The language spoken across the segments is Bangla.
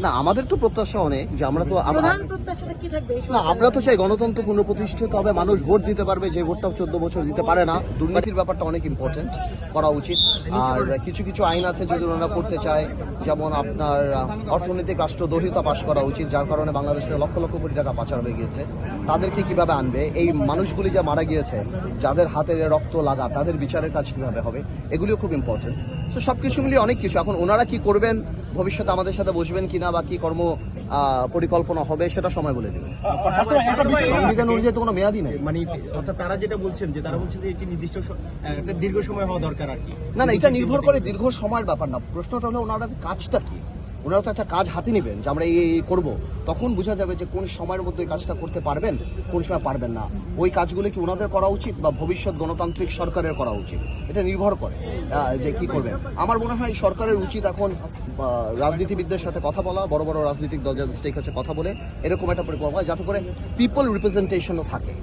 না আমাদের তো প্রত্যাশা অনেক যে আমরা তো আমরা- প্রধান প্রত্যাশাটা কি থাকবে না আমরা তো চাই গণতন্ত্র পুনঃপ্রতিষ্ঠিত হবে মানুষ ভোট দিতে পারবে যে ভোটটা চোদ্দ বছর দিতে পারে না। দুর্নীতির ব্যাপারটা অনেক ইম্পর্টেন্ট করা উচিত। আর কিছু কিছু আইন আছে যদি ওনারা করতে চায় যেমন আপনার অর্থনৈতিক রাষ্ট্রদ্রোহিতা পাশ করা উচিত যার কারণে বাংলাদেশে লক্ষ লক্ষ কোটি টাকা পাচার হয়ে গিয়েছে। তাদেরকে কীভাবে আনবে? এই মানুষগুলি যা মারা গিয়েছে যাদের হাতে রক্ত লাগা তাদের বিচারের কাজ কীভাবে হবে? এগুলিও খুব ইম্পর্টেন্ট তো সব কিছু মিলিয়ে অনেক কিছু। এখন ওনারা কি করবেন? ভবিষ্যতে আমাদের সাথে বসবেন কিনা বা কি কর্ম আহ, পরিকল্পনা হবে সেটা সময় বলে দেবেন সংবিধান অনুযায়ী তো কোনো মেয়াদি নেই। মানে অর্থাৎ তারা যেটা বলছেন যে তারা বলছেন যে এটি নির্দিষ্ট একটা দীর্ঘ সময় হওয়া দরকার আর কি। না না এটা নির্ভর করে দীর্ঘ সময়ের ব্যাপার না। প্রশ্নটা হলো ওনারা কাজটা কি? ওনারা তো একটা কাজ হাতে নেবেন যে আমরা এই করব। তখন বোঝা যাবে যে কোন সময়ের মধ্যে এই কাজটা করতে পারবেন, কোন সময় পারবেন না। ওই কাজগুলো কি ওনাদের করা উচিত বা ভবিষ্যৎ গণতান্ত্রিক সরকারের করা উচিত? এটা নির্ভর করে যে কি করবেন। আমার মনে হয় সরকারের উচিত এখন রাজনীতিবিদদের সাথে কথা বলা, বড় বড় রাজনৈতিক দল যাদের স্টেক আছে কথা বলে, এরকম একটা পরিকল্পনা যাতে করে পিপল রিপ্রেজেন্টেশনও থাকে।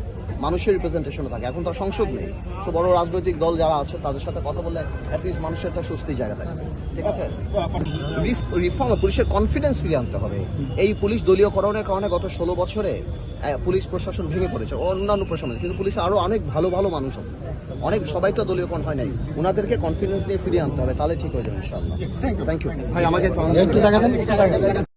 মানুষের রিপ্রেজেন্টেশনও থাকে। এখন তো সংসদ নেই। তো বড় রাজনৈতিক দল যারা আছে, তাদের সাথে কথা বললে অ্যাটলিস্ট মানুষের একটা স্বস্তির জায়গা থাকে। ঠিক আছে? রিফর্ম পুলিশের কনফিডেন্স ফিরিয়ে আনতে হবে। এই পুলিশ দলীয়করণের কারণে গত ষোলো বছরে পুলিশ প্রশাসন ভেঙে পড়েছে, অন্যান্য প্রশাসন। কিন্তু পুলিশে আরও অনেক ভালো ভালো মানুষ আছে। অনেক, সবাই তো দলীয়করণ হয় নাই। ওনাদেরকে কনফিডেন্স নিয়ে ফিরিয়ে আনতে হবে, তাহলে ঠিক হয়ে যাবে ইনশাআল্লাহ। থ্যাংক ইউ ভাই, আমাকে